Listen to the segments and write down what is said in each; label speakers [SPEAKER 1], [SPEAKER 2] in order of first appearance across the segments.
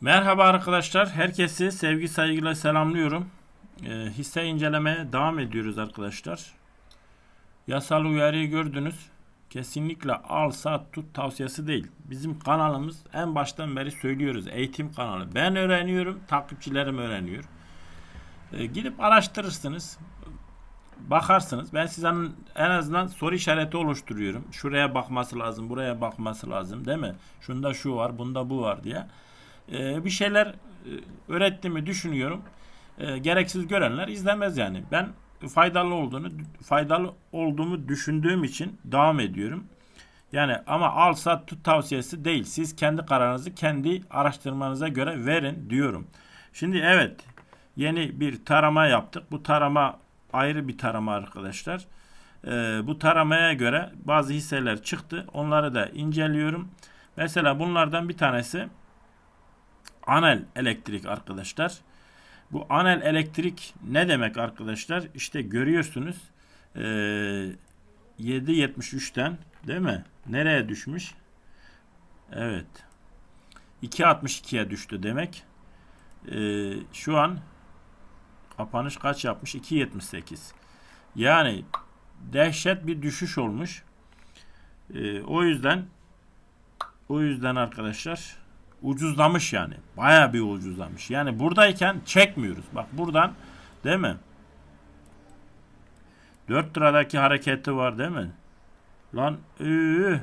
[SPEAKER 1] Merhaba arkadaşlar. Herkesi sevgi saygıyla selamlıyorum. Ee, hisse incelemeye devam ediyoruz arkadaşlar. Yasal uyarıyı gördünüz. Kesinlikle al sat tut tavsiyesi değil. Bizim kanalımız en baştan beri söylüyoruz. Eğitim kanalı. Ben öğreniyorum. Takipçilerim öğreniyor. Ee, gidip araştırırsınız. Bakarsınız. Ben size en azından soru işareti oluşturuyorum. Şuraya bakması lazım. Buraya bakması lazım. Değil mi? Şunda şu var. Bunda bu var diye e, bir şeyler e, öğrettiğimi düşünüyorum. E, gereksiz görenler izlemez yani. Ben faydalı olduğunu faydalı olduğumu düşündüğüm için devam ediyorum. Yani ama al sat tut tavsiyesi değil. Siz kendi kararınızı kendi araştırmanıza göre verin diyorum. Şimdi evet yeni bir tarama yaptık. Bu tarama ayrı bir tarama arkadaşlar. Ee, bu taramaya göre bazı hisseler çıktı. Onları da inceliyorum. Mesela bunlardan bir tanesi Anel elektrik arkadaşlar. Bu anel elektrik ne demek arkadaşlar? İşte görüyorsunuz e, 7.73'ten değil mi? Nereye düşmüş? Evet. 2.62'ye düştü demek. E, şu an kapanış kaç yapmış? 2.78. Yani dehşet bir düşüş olmuş. E, o yüzden o yüzden arkadaşlar ucuzlamış yani. Baya bir ucuzlamış. Yani buradayken çekmiyoruz. Bak buradan değil mi? 4 liradaki hareketi var değil mi? Lan üü,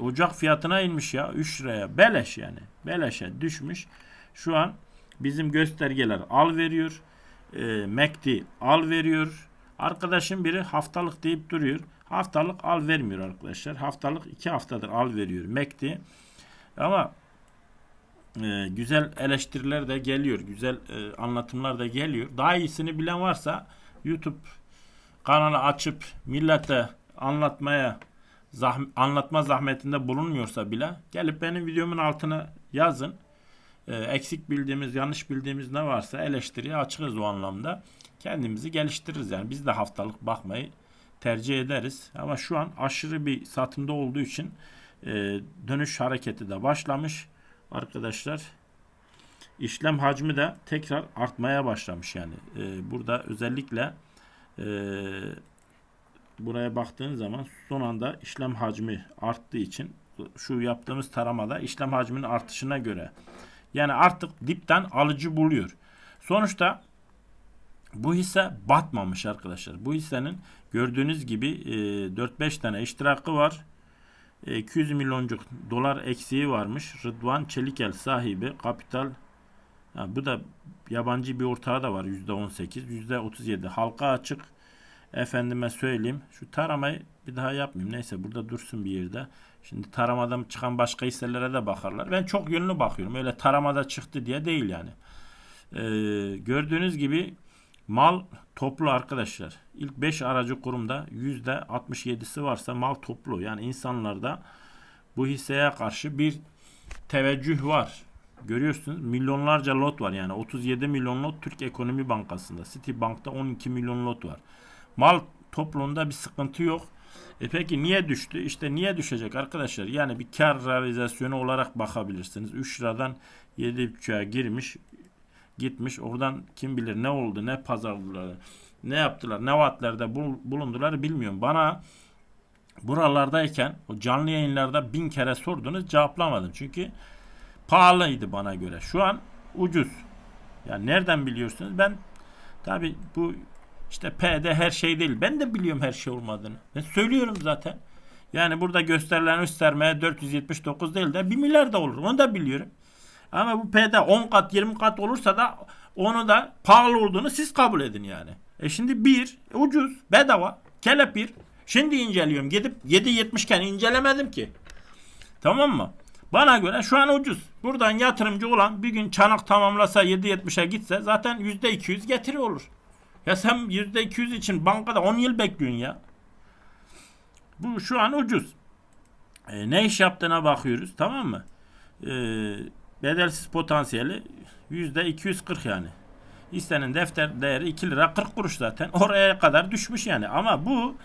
[SPEAKER 1] ocak fiyatına inmiş ya 3 liraya. Beleş yani. Beleşe düşmüş. Şu an bizim göstergeler al veriyor. E, MACD al veriyor. Arkadaşım biri haftalık deyip duruyor. Haftalık al vermiyor arkadaşlar. Haftalık 2 haftadır al veriyor. MACD ama e, güzel eleştiriler de geliyor. Güzel e, anlatımlar da geliyor. Daha iyisini bilen varsa YouTube kanalı açıp millete anlatmaya zahm anlatma zahmetinde bulunmuyorsa bile gelip benim videomun altına yazın. E, eksik bildiğimiz, yanlış bildiğimiz ne varsa eleştiriye açığız o anlamda. Kendimizi geliştiririz yani. Biz de haftalık bakmayı tercih ederiz. Ama şu an aşırı bir satımda olduğu için e, dönüş hareketi de başlamış arkadaşlar. İşlem hacmi de tekrar artmaya başlamış yani. E, burada özellikle e, buraya baktığın zaman son anda işlem hacmi arttığı için şu yaptığımız taramada işlem hacminin artışına göre yani artık dipten alıcı buluyor. Sonuçta bu hisse batmamış arkadaşlar. Bu hissenin gördüğünüz gibi e, 4-5 tane iştirakı var. 200 e, milyoncuk dolar eksiği varmış. Rıdvan Çelikel sahibi kapital ha, bu da yabancı bir ortağı da var %18 %37 halka açık efendime söyleyeyim. Şu taramayı bir daha yapmayayım. Neyse burada dursun bir yerde. Şimdi taramadan çıkan başka hisselere de bakarlar. Ben çok yönlü bakıyorum. Öyle taramada çıktı diye değil yani. Ee, gördüğünüz gibi Mal toplu arkadaşlar. İlk 5 aracı kurumda %67'si varsa mal toplu. Yani insanlarda bu hisseye karşı bir teveccüh var. Görüyorsunuz milyonlarca lot var yani 37 milyon lot Türk Ekonomi Bankası'nda. Citibank'ta 12 milyon lot var. Mal topluluğunda bir sıkıntı yok. E peki niye düştü? İşte niye düşecek arkadaşlar? Yani bir kar realizasyonu olarak bakabilirsiniz. 3 liradan 7.5'a girmiş gitmiş. Oradan kim bilir ne oldu, ne pazarlıkları, ne yaptılar, ne vaatlerde bulundular bilmiyorum. Bana buralardayken o canlı yayınlarda bin kere sordunuz cevaplamadım. Çünkü pahalıydı bana göre. Şu an ucuz. Yani nereden biliyorsunuz? Ben tabi bu işte P'de her şey değil. Ben de biliyorum her şey olmadığını. Ben söylüyorum zaten. Yani burada gösterilen göstermeye 479 değil de 1 milyar da olur. Onu da biliyorum. Ama bu P'de 10 kat 20 kat olursa da onu da pahalı olduğunu siz kabul edin yani. E şimdi bir ucuz bedava kelepir. Şimdi inceliyorum. Gidip 7.70 iken incelemedim ki. Tamam mı? Bana göre şu an ucuz. Buradan yatırımcı olan bir gün çanak tamamlasa 7.70'e gitse zaten %200 getiri olur. Ya sen %200 için bankada 10 yıl bekliyorsun ya. Bu şu an ucuz. E, ne iş yaptığına bakıyoruz tamam mı? Eee bedelsiz potansiyeli yüzde 240 yani. İstenen defter değeri 2 lira 40 kuruş zaten. Oraya kadar düşmüş yani. Ama bu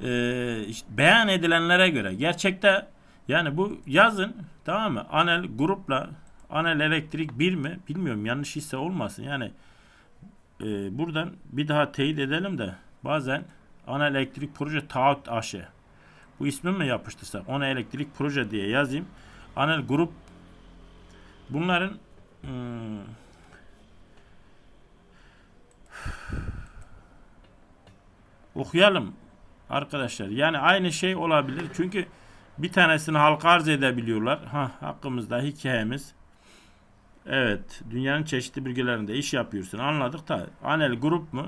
[SPEAKER 1] e, işte beyan edilenlere göre gerçekte yani bu yazın tamam mı? Anel grupla Anel elektrik 1 mi? Bilmiyorum yanlış hisse olmasın. Yani e, buradan bir daha teyit edelim de bazen Anel elektrik proje taahhüt AŞ. Bu ismi mi yapıştırsak? Ona elektrik proje diye yazayım. Anel grup bunların hmm, okuyalım arkadaşlar. Yani aynı şey olabilir. Çünkü bir tanesini halka arz edebiliyorlar. Ha hakkımızda hikayemiz. Evet, dünyanın çeşitli bölgelerinde iş yapıyorsun. Anladık da Anel grup mu?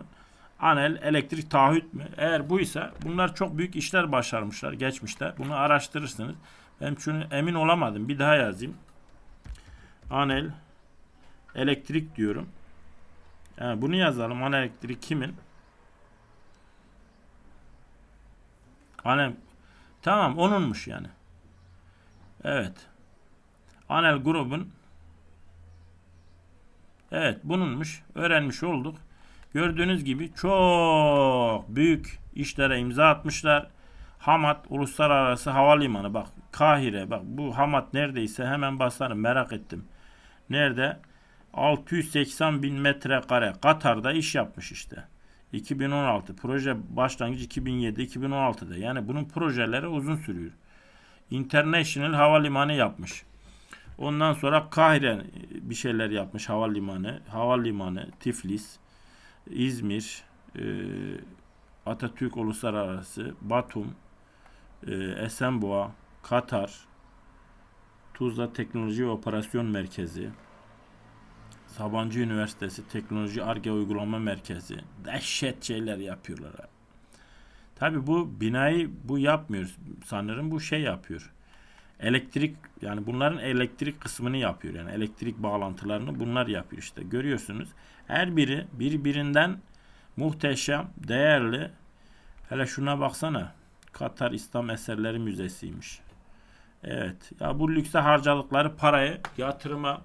[SPEAKER 1] Anel elektrik taahhüt mü? Eğer buysa bunlar çok büyük işler başarmışlar geçmişte. Bunu araştırırsınız. Ben şunu emin olamadım. Bir daha yazayım. Anel elektrik diyorum. Yani bunu yazalım. Anel elektrik kimin? Anel tamam onunmuş yani. Evet. Anel grubun Evet bununmuş. Öğrenmiş olduk. Gördüğünüz gibi çok büyük işlere imza atmışlar. Hamat Uluslararası Havalimanı bak Kahire bak bu Hamat neredeyse hemen basarım merak ettim. Nerede? 680 bin metrekare Katar'da iş yapmış işte. 2016 proje başlangıcı 2007-2016'da yani bunun projeleri uzun sürüyor. International Havalimanı yapmış. Ondan sonra Kahire bir şeyler yapmış havalimanı, havalimanı, Tiflis, İzmir, e, Atatürk Uluslararası, Batum, e, Esenboğa, Katar, Tuzla Teknoloji ve Operasyon Merkezi, Sabancı Üniversitesi Teknoloji Arge Uygulama Merkezi. Dehşet şeyler yapıyorlar. Tabi bu binayı bu yapmıyoruz. Sanırım bu şey yapıyor. Elektrik yani bunların elektrik kısmını yapıyor. Yani elektrik bağlantılarını bunlar yapıyor işte. Görüyorsunuz. Her biri birbirinden muhteşem, değerli. Hele şuna baksana. Katar İslam Eserleri Müzesi'ymiş. Evet. Ya bu lükse harcadıkları parayı yatırıma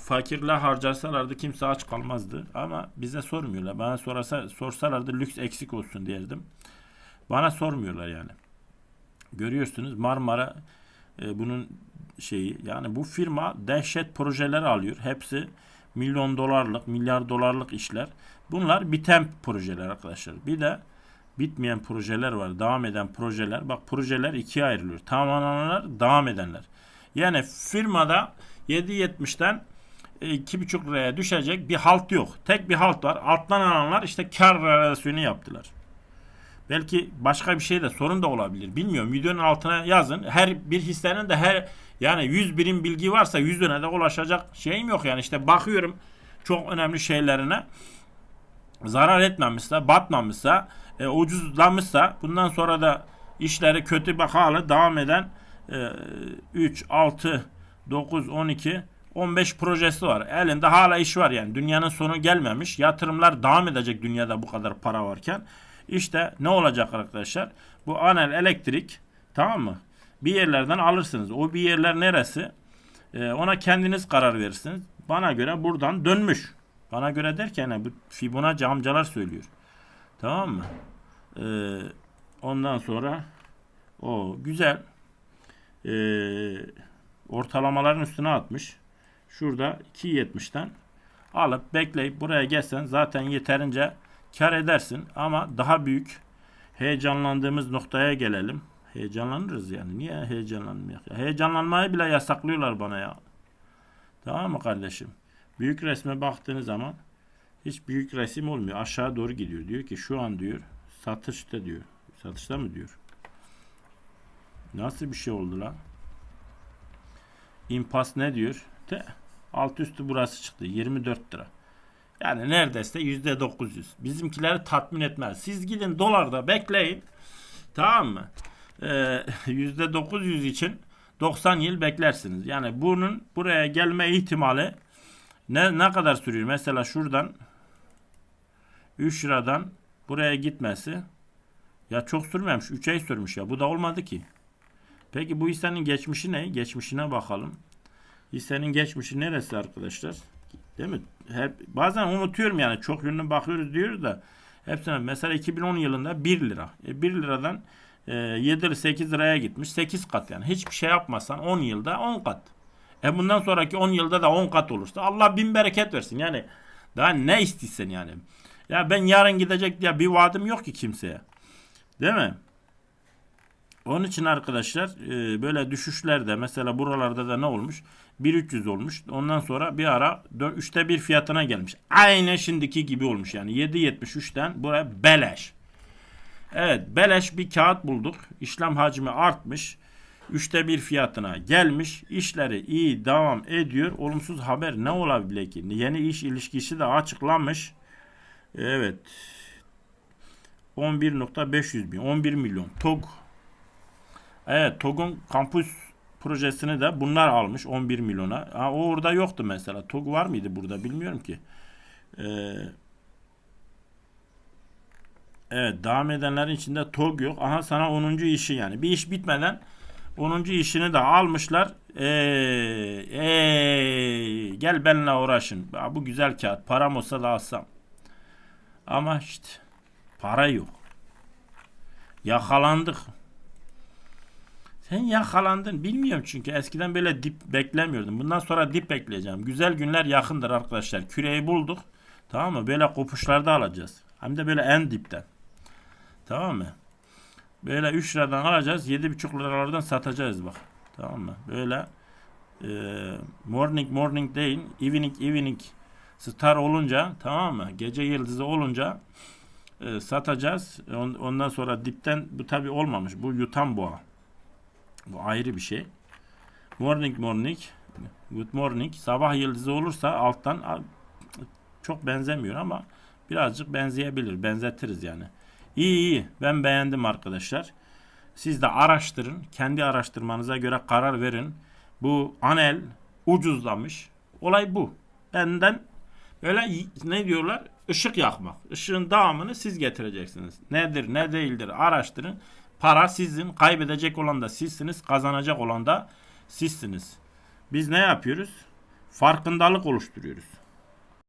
[SPEAKER 1] fakirler harcarsalardı kimse aç kalmazdı. Ama bize sormuyorlar. Bana sorasa, sorsalardı lüks eksik olsun derdim. Bana sormuyorlar yani. Görüyorsunuz Marmara e, bunun şeyi yani bu firma dehşet projeler alıyor. Hepsi milyon dolarlık, milyar dolarlık işler. Bunlar biten projeler arkadaşlar. Bir de bitmeyen projeler var. Devam eden projeler. Bak projeler ikiye ayrılıyor. Tamamlananlar, devam edenler. Yani firmada 7.70'ten 2,5 liraya düşecek bir halt yok. Tek bir halt var. Alttan alanlar işte kar relasyonu yaptılar. Belki başka bir şey de sorun da olabilir. Bilmiyorum. Videonun altına yazın. Her bir hissenin de her yani 100 birim bilgi varsa 100'üne de ulaşacak şeyim yok. Yani işte bakıyorum çok önemli şeylerine zarar etmemişse, batmamışsa, e, ucuzlamışsa bundan sonra da işleri kötü bakalı devam eden e, 3, 6, 9, 12, 15 projesi var. Elinde hala iş var yani. Dünyanın sonu gelmemiş. Yatırımlar devam edecek dünyada bu kadar para varken. İşte ne olacak arkadaşlar? Bu anel elektrik tamam mı? Bir yerlerden alırsınız. O bir yerler neresi? Ee, ona kendiniz karar verirsiniz. Bana göre buradan dönmüş. Bana göre derken bu Fibonacci amcalar söylüyor. Tamam mı? Ee, ondan sonra o güzel. Ee, ortalamaların üstüne atmış. Şurada 2.70'ten alıp bekleyip buraya gelsen zaten yeterince kar edersin ama daha büyük heyecanlandığımız noktaya gelelim. Heyecanlanırız yani. Niye heyecanlanmıyor? Heyecanlanmayı bile yasaklıyorlar bana ya. Tamam mı kardeşim? Büyük resme baktığınız zaman hiç büyük resim olmuyor. Aşağı doğru gidiyor. Diyor ki şu an diyor satışta diyor. Satışta mı diyor? Nasıl bir şey oldu lan? İmpas ne diyor? Te, alt üstü burası çıktı. 24 lira. Yani neredeyse yüzde 900. Bizimkileri tatmin etmez. Siz gidin dolarda bekleyin. Tamam mı? Ee, yüzde 900 için 90 yıl beklersiniz. Yani bunun buraya gelme ihtimali ne, ne kadar sürüyor? Mesela şuradan 3 liradan buraya gitmesi ya çok sürmemiş. 3 ay sürmüş ya. Bu da olmadı ki. Peki bu hissenin geçmişi ne? Geçmişine bakalım. Hissenin geçmişi neresi arkadaşlar? Değil mi? Hep bazen unutuyorum yani çok yönlü bakıyoruz diyoruz da hepsine mesela 2010 yılında 1 lira. E 1 liradan e, 7 8 liraya gitmiş. 8 kat yani. Hiçbir şey yapmasan 10 yılda 10 kat. E bundan sonraki 10 yılda da 10 kat olursa Allah bin bereket versin. Yani daha ne istiyorsun yani? Ya ben yarın gidecek diye bir vaadim yok ki kimseye. Değil mi? Onun için arkadaşlar e, böyle düşüşlerde mesela buralarda da ne olmuş? 1300 olmuş. Ondan sonra bir ara 3'te 1 fiyatına gelmiş. Aynen şimdiki gibi olmuş yani. 7.73'ten buraya beleş. Evet beleş bir kağıt bulduk. İşlem hacmi artmış. Üçte bir fiyatına gelmiş. İşleri iyi devam ediyor. Olumsuz haber ne olabilir ki? Yeni iş ilişkisi de açıklanmış. Evet. 11.500 bin. 11 milyon. TOG. Evet TOG'un kampüs projesini de bunlar almış 11 milyona. Ha, o orada yoktu mesela. TOG var mıydı burada bilmiyorum ki. Ee, evet devam edenlerin içinde TOG yok. Aha sana 10. işi yani. Bir iş bitmeden 10. işini de almışlar. Ee, ee, gel benimle uğraşın. Ya Bu güzel kağıt. Param olsa da alsam. Ama işte para yok. Yakalandık. Sen yakalandın. Bilmiyorum çünkü eskiden böyle dip beklemiyordum. Bundan sonra dip bekleyeceğim. Güzel günler yakındır arkadaşlar. Küreyi bulduk. Tamam mı? Böyle kopuşlarda alacağız. Hem de böyle en dipten. Tamam mı? Böyle 3 liradan alacağız. 7,5 liralardan satacağız bak. Tamam mı? Böyle e, morning morning değil. Evening evening star olunca tamam mı? Gece yıldızı olunca e, satacağız. On- Ondan sonra dipten bu tabi olmamış. Bu yutan boğa. Bu ayrı bir şey. Morning morning. Good morning. Sabah yıldızı olursa alttan çok benzemiyor ama birazcık benzeyebilir. Benzetiriz yani. İyi iyi. Ben beğendim arkadaşlar. Siz de araştırın. Kendi araştırmanıza göre karar verin. Bu Anel ucuzlamış. Olay bu. Benden öyle ne diyorlar? Işık yakmak. Işığın dağımını siz getireceksiniz. Nedir ne değildir araştırın. Para sizin. Kaybedecek olan da sizsiniz. Kazanacak olan da sizsiniz. Biz ne yapıyoruz? Farkındalık oluşturuyoruz.